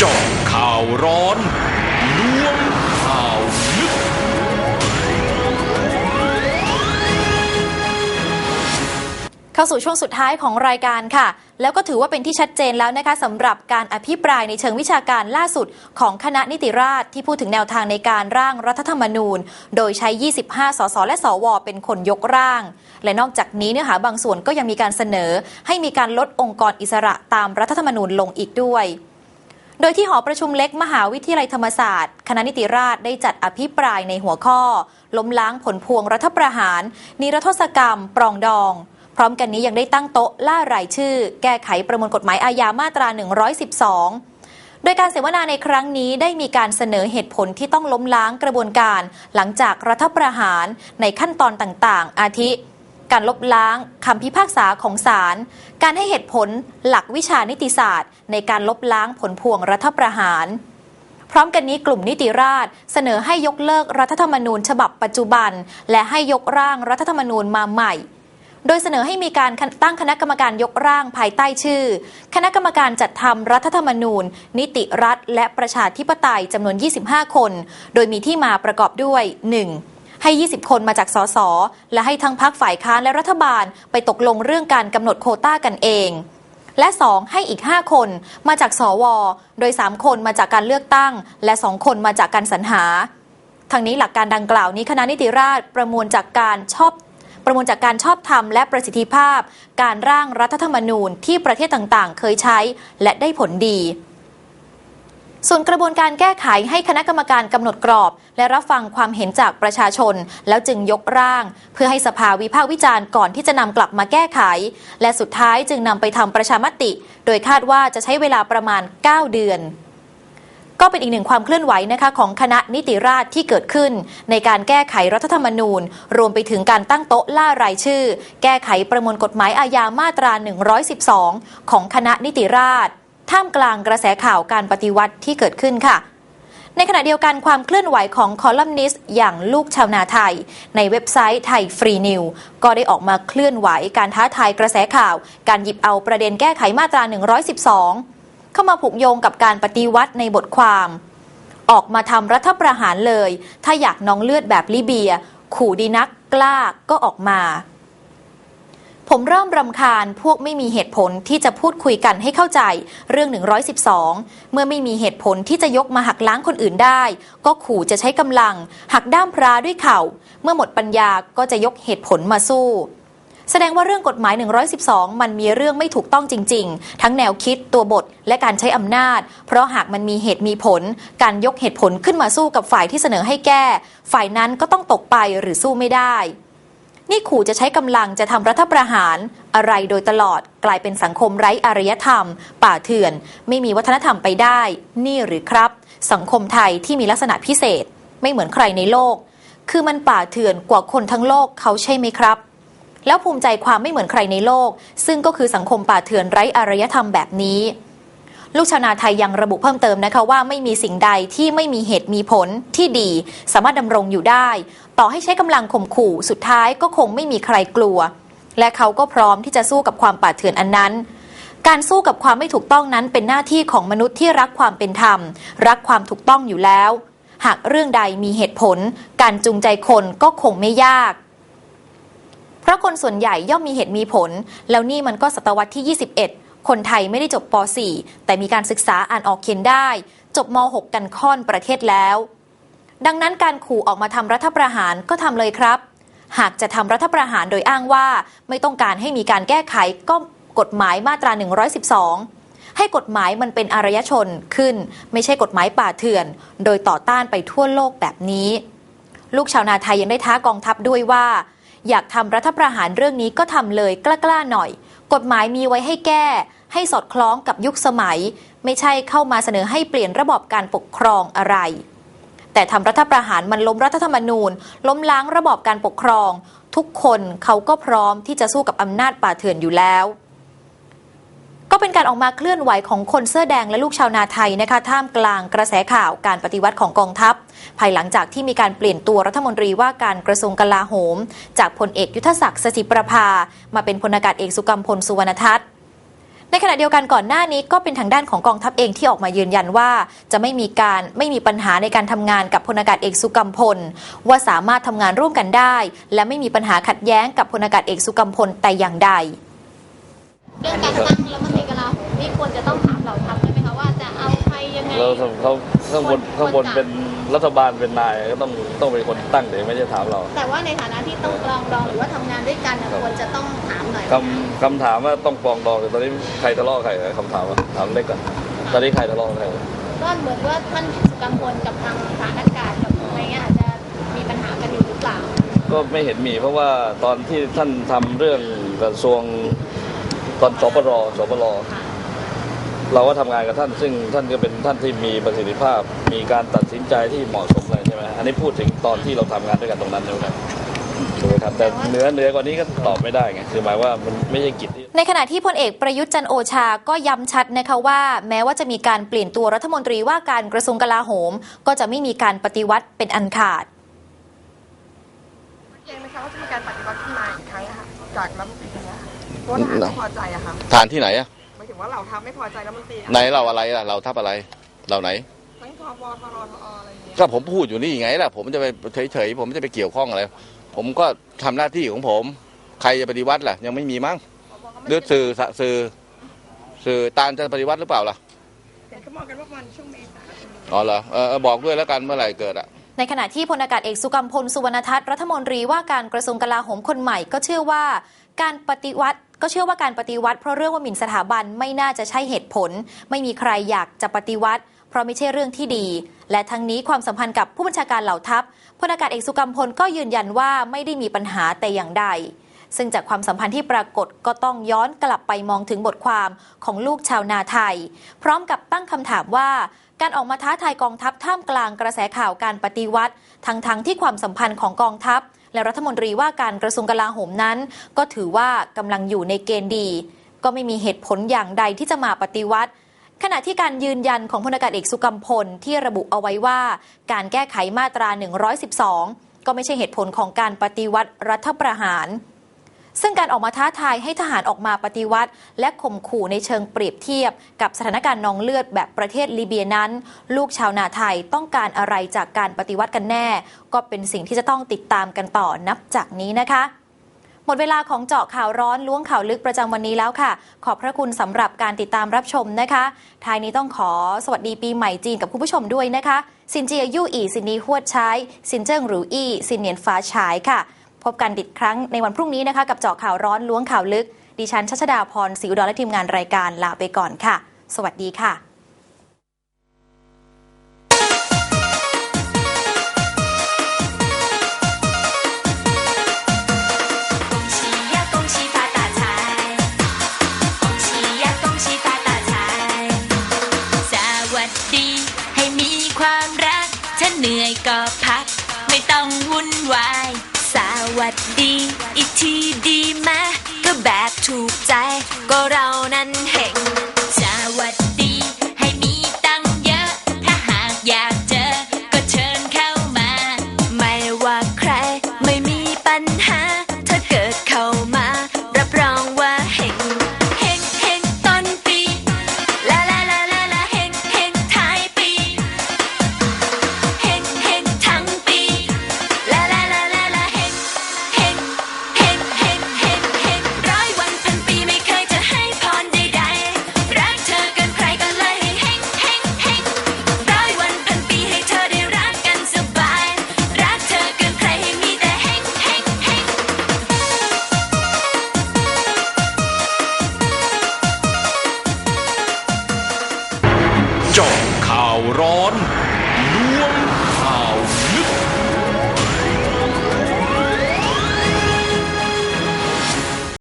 เจาะข่าวร้อนล้วงข่าวลึก เข้าสู่ช่วงสุดท้ายของรายการค่ะ แล้วก็ถือว่าเป็นที่ชัดเจนแล้วนะคะสำหรับการอภิปรายในเชิงวิชาการล่าสุดของคณะนิติราษฎรที่พูดถึงแนวทางในการร่างรัฐธรรมนูญ โดยใช้ 25 สส และสว เป็นคนยกร่างและนอกจากนี้เนื้อหาบางส่วนก็ยังมีการเสนอ ให้มีการลดองค์กรอิสระตามรัฐธรรมนูญลงอีกด้วย โดยที่หอประชุมเล็กมหาวิทยาลัยธรรมศาสตร์ คณะนิติราษฎรได้จัดอภิปรายในหัวข้อ ล้มล้างผลพวงรัฐประหาร นิรโทษกรรม ปรองดอง พร้อมกันนี้ยังได้ตั้งโต๊ะล่ารายชื่อ แก้ไขประมวลกฎหมายอาญามาตรา 112โดยการเสวนาในครั้งนี้ได้มีการเสนอเหตุผลที่ต้องล้มล้างกระบวนการ หลังจากรัฐประหารในขั้นตอนต่างๆ อาทิ การลบล้างคำพิพากษาของศาล การให้เหตุผลหลักวิชานิติศาสตร์ ในการลบล้างผลพวงรัฐประหาร พร้อมกันนี้กลุ่มนิติราษเสนอให้ยกเลิกรัฐธรรมนูญฉบับปัจจุบัน และให้ยกร่างรัฐธรรมนูญมาใหม่ โดยเสนอให้มีการตั้งคณะกรรมการยกร่างภายใต้ชื่อ คณะกรรมการจัดทำรัฐธรรมนูญ นิติรัฐ และประชาธิปไตยจำนวน 25 คน โดยมีที่มาประกอบด้วย 1. ให้ 20 คนมาจากสสและให้ทั้งพักฝ่ายค้านและรัฐบาลไปตกลงเรื่องการกำหนดโคต้ากันเอง และ 2. ให้อีก 5 คนมาจากสว โดย 3 คนมาจากการเลือกตั้ง และ 2 คนมาจากการสรรหาทั้งนี้หลักการดังกล่าวนี้คณะนิติราษฎรประมวลจากการชอบประมวลจากการชอบธรรมและประสิทธิภาพ การร่างรัฐธรรมนูญที่ประเทศต่างๆ เคยใช้ และได้ผลดี ส่วนกระบวนการแก้ไขให้คณะกรรมการกำหนดกรอบ และรับฟังความเห็นจากประชาชน แล้วจึงยกร่าง เพื่อให้สภาวิพากษ์วิจารณ์ก่อนที่จะนำกลับมาแก้ไข และสุดท้ายจึงนำไปทำประชามติ โดยคาดว่าจะใช้เวลาประมาณ 9 เดือนก็เป็นอีกหนึ่งความเคลื่อนไหวนะคะของคณะนิติราษฎรที่เกิดขึ้น ในการแก้ไขรัฐธรรมนูญ รวมไปถึงการตั้งโต๊ะล่ารายชื่อ แก้ไขประมวลกฎหมายอาญามาตรา 112 ของคณะนิติราษฎร ท่ามกลางกระแสข่าวการปฏิวัติที่เกิดขึ้นค่ะ ในขณะเดียวกันความเคลื่อนไหวของคอลัมนิสต์อย่างลูกชาวนาไทย ในเว็บไซต์ไทยฟรีนิวก็ได้ออกมาเคลื่อนไหวการท้าทายกระแสข่าว การหยิบเอาประเด็นแก้ไขมาตรา 112 เข้ามาผูกโยงกับการปฏิวัติในบทความออกมาทำรัฐประหารเลย ถ้าอยากน้องเลือดแบบลิเบีย ขู่ดีนักกล้าก็ออกมา ผมเริ่มรำคาญพวกไม่มีเหตุผลที่จะพูดคุยกันให้เข้าใจเรื่อง 112 เมื่อไม่มีเหตุผลที่จะยกมาหักล้างคนอื่นได้ ก็ขู่จะใช้กำลัง หักด้ามพระด้วยเข่า เมื่อหมดปัญญาก็จะยกเหตุผลมาสู้แสดงว่าเรื่องกฎหมาย 112 มันมีเรื่องไม่ถูกต้องจริง ๆ ทั้งแนวคิดตัวบทและการใช้อำนาจ เพราะหากมันมีเหตุมีผล การยกเหตุผลขึ้นมาสู้กับฝ่ายที่เสนอให้แก้ ฝ่ายนั้นก็ต้องตกไปหรือสู้ไม่ได้ นี่ขู่จะใช้กำลังจะทำรัฐประหาร อะไรโดยตลอดกลายเป็นสังคมไร้อารยธรรม ป่าเถื่อน ไม่มีวัฒนธรรมไปได้ นี่หรือครับ สังคมไทยที่มีลักษณะพิเศษ ไม่เหมือนใครในโลก คือมันป่าเถื่อนกว่าคนทั้งโลกเขาใช่ไหมครับ แล้วภูมิใจความไม่เหมือนใครในโลก ซึ่งก็คือสังคมป่าเถื่อนไร้อารยธรรมแบบนี้ ลูกชาวนาไทยยังระบุเพิ่มเติมนะคะว่าไม่มีสิ่งใดที่ไม่มีเหตุมีผลที่ดี สามารถดำรงอยู่ได้ ต่อให้ใช้กำลังข่มขู่สุดท้ายก็คงไม่มีใครกลัว และเขาก็พร้อมที่จะสู้กับความป่าเถื่อนอันนั้น การสู้กับความไม่ถูกต้องนั้นเป็นหน้าที่ของมนุษย์ที่รักความเป็นธรรม รักความถูกต้องอยู่แล้ว หากเรื่องใดมีเหตุผล การจูงใจคนก็คงไม่ยากเพราะคนส่วนใหญ่ย่อมมีเหตุมีผล แล้วนี่มันก็ศตวรรษที่ 21 คนไทยไม่ได้จบป .4 แต่มีการศึกษาอ่านออกเขียนได้ จบม .6 กันค่อนประเทศแล้ว ดังนั้นการขู่ออกมาทำรัฐประหารก็ทำเลยครับ หากจะทำรัฐประหารโดยอ้างว่า ไม่ต้องการให้มีการแก้ไขก็กฎหมายมาตรา 112 ให้กฎหมายมันเป็นอารยชนขึ้น ไม่ใช่กฎหมายป่าเถื่อน โดยต่อต้านไปทั่วโลกแบบนี้ ลูกชาวนาไทยยังได้ท้ากองทัพด้วยว่า อยากทำรัฐประหารเรื่องนี้ก็ทำเลยกล้าๆหน่อย กฎหมายมีไว้ให้แก้ ให้สอดคล้องกับยุคสมัย ไม่ใช่เข้ามาเสนอให้เปลี่ยนระบอบการปกครองอะไร แต่ทำรัฐประหารมันล้มรัฐธรรมนูญ ล้มล้างระบอบการปกครอง ทุกคนเขาก็พร้อมที่จะสู้กับอำนาจป่าเถื่อนอยู่แล้ว การออกมาเคลื่อนไหวของคนเสื้อแดงและลูกชาวนาไทยนะคะท่ามกลางกระแสข่าวการปฏิวัติของกองทัพ ภายหลังจากที่มีการเปลี่ยนตัวรัฐมนตรีว่าการกระทรวงกลาโหม จากพลเอกยุทธศักดิ์สสิประภา มาเป็นพลอากาศเอกสุกัมพลสุวรรณทัศน์ในขณะเดียวกันก่อนหน้านี้ก็เป็นทางด้านของกองทัพเองที่ออกมายืนยันว่า จะไม่มีการไม่มีปัญหาในการทำงานกับพลอากาศเอกสุกัมพล ว่าสามารถทำงานร่วมกันได้ และไม่มีปัญหาขัดแย้งกับพลอากาศเอกสุกัมพลแต่อย่างใด รื่องการตั้งรัฐมนตรีกลาโหมนี่ควรจะต้องถามเหล่าทัพได้ไหมคะว่าจะเอาใครยังไง เราเขาข้างบนควรข้างบนควรจะเป็นรัฐบาลเป็นนายก็ต้องต้องเป็นคนตั้งเดี๋ยวไม่ใช่ถามเราแต่ว่าในฐานะที่ต้องปรองดองหรือว่าทำงานด้วยกันน่ะควรจะต้องถามหน่อยคำคำถามว่าต้องปรองดองแต่ตอนนี้ใครทะเลาะใครคำถามว่าถามเล็กก่อนตอนนี้ใครทะเลาะใครก็เหมือนว่าท่านสุกัมพลกับทางฐานอากาศกับอะไรเงี้ยอาจจะมีปัญหากันอยู่หรือเปล่า ก็ไม่เห็นมีเพราะว่าตอนที่ท่านทำเรื่องกระทรวง ตอนสปรสปรค่ะเราก็ทำงานกับท่าน ซึ่งท่านก็เป็นท่านที่มีประสิทธิภาพ มีการตัดสินใจที่เหมาะสมเลยใช่ไหมอันนี้พูดถึงตอนที่เราทำงานด้วยกันตรงนั้นใช่ไหมครับถูกไหมครับแต่เหนือเหนือกว่านี้ก็ตอบไม่ได้ไงคือหมายว่ามันไม่ใช่กิจที่ในขณะที่พลเอกประยุทธ์จันทร์โอชาก็ย้ำชัดนะคะว่า แม้ว่าจะมีการเปลี่ยนตัวรัฐมนตรีว่าการกระทรวงกลาโหม ก็จะไม่มีการปฏิวัติเป็นอันขาดเกรงไหมคะว่าจะมีการปฏิวัติขึ้นมาอีกครั้งอะค่ะจากรัฐมนตรี คนนี้ค่ะเพราะว่าทหารไม่พอใจอะค่ะฐานที่ไหนอะหมายถึงว่าเราทัพไม่พอใจรัฐมนตรีอะไหนเราอะไรล่ะ เราทับอะไร เราไหน ทั้งทบทรทออะไรอย่างเงี้ยก็ผมพูดอยู่นี่ไงล่ะ ผมจะไปเฉยๆผมจะไปเกี่ยวข้องอะไร ผมก็ทำหน้าที่ของผม ใครจะปฏิวัติล่ะ ยังไม่มีมั้งผบก็ไม่หรือสื่อสะสื่อสื่อตานจะปฏิวัติหรือเปล่าล่ะเห็นเขามองกันว่าประมันช่วงเมษาอ๋อเหรอเออเออบอกด้วยแล้วกันเมื่อไหร่เกิดอะ ในขณะที่พลอากาศเอกสุกัมพลสุวรรณทัศน์รัฐมนตรีว่าการกระทรวงกลาโหมคนใหม่ก็เชื่อว่า การปฏิวัติ ก็เชื่อว่าการปฏิวัติเพราะเรื่องว่าหมิ่นสถาบันไม่น่าจะใช่เหตุผล ไม่มีใครอยากจะปฏิวัติ เพราะไม่ใช่เรื่องที่ดี และทั้งนี้ความสัมพันธ์กับผู้บัญชาการเหล่าทัพพลอากาศเอกสุกัมพลก็ยืนยันว่าไม่ได้มีปัญหาแต่อย่างใด ซึ่งจากความสัมพันธ์ที่ปรากฏก็ต้องย้อนกลับไปมองถึงบทความของลูกชาวนาไทย พร้อมกับตั้งคำถามว่าการออกมาท้าทายกองทัพท่ามกลางกระแสข่าวการปฏิวัติ ทั้งทั้งที่ความสัมพันธ์ของกองทัพ และรัฐมนตรีว่าการกระทรวงกลาโหมนั้น ก็ถือว่ากำลังอยู่ในเกณฑ์ดี ก็ไม่มีเหตุผลอย่างใดที่จะมาปฏิวัติขณะที่การยืนยันของพลอากาศเอกสุกัมพลที่ระบุเอาไว้ว่า การแก้ไขมาตรา 112 ก็ไม่ใช่เหตุผลของการปฏิวัติรัฐประหาร ซึ่งการออกมาท้าทายให้ทหารออกมาปฏิวัติ และข่มขู่ในเชิงเปรียบเทียบ กับสถานการณ์นองเลือดแบบประเทศลิเบียนั้น ลูกชาวนาไทยต้องการอะไรจากการปฏิวัติกันแน่ ก็เป็นสิ่งที่จะต้องติดตามกันต่อนับจากนี้นะคะหมดเวลาของเจาะข่าวร้อนล้วงข่าวลึกประจำวันนี้แล้วค่ะ ขอบพระคุณสำหรับการติดตามรับชมนะคะท้ายนี้ต้องขอสวัสดีปีใหม่จีนกับคุณผู้ชมด้วยนะคะซินเจียยู่อีซินนีฮวดใช้ซินเจิ้งหรูอี้ซินเนียนฟ้าฉายค่ะ พบกันอีกครั้งในวันพรุ่งนี้นะคะ กับเจาะข่าวร้อนล้วงข่าวลึก ดิฉันชัชดาพรศิวดรและทีมงานรายการลาไปก่อนค่ะ สวัสดีค่ะเหนื่อยก็พัก ไม่ต้องวุ่นวาย สวัสดี อีกทีดีไหมก็แบบถูกใจ ก็เรานั้นเห็น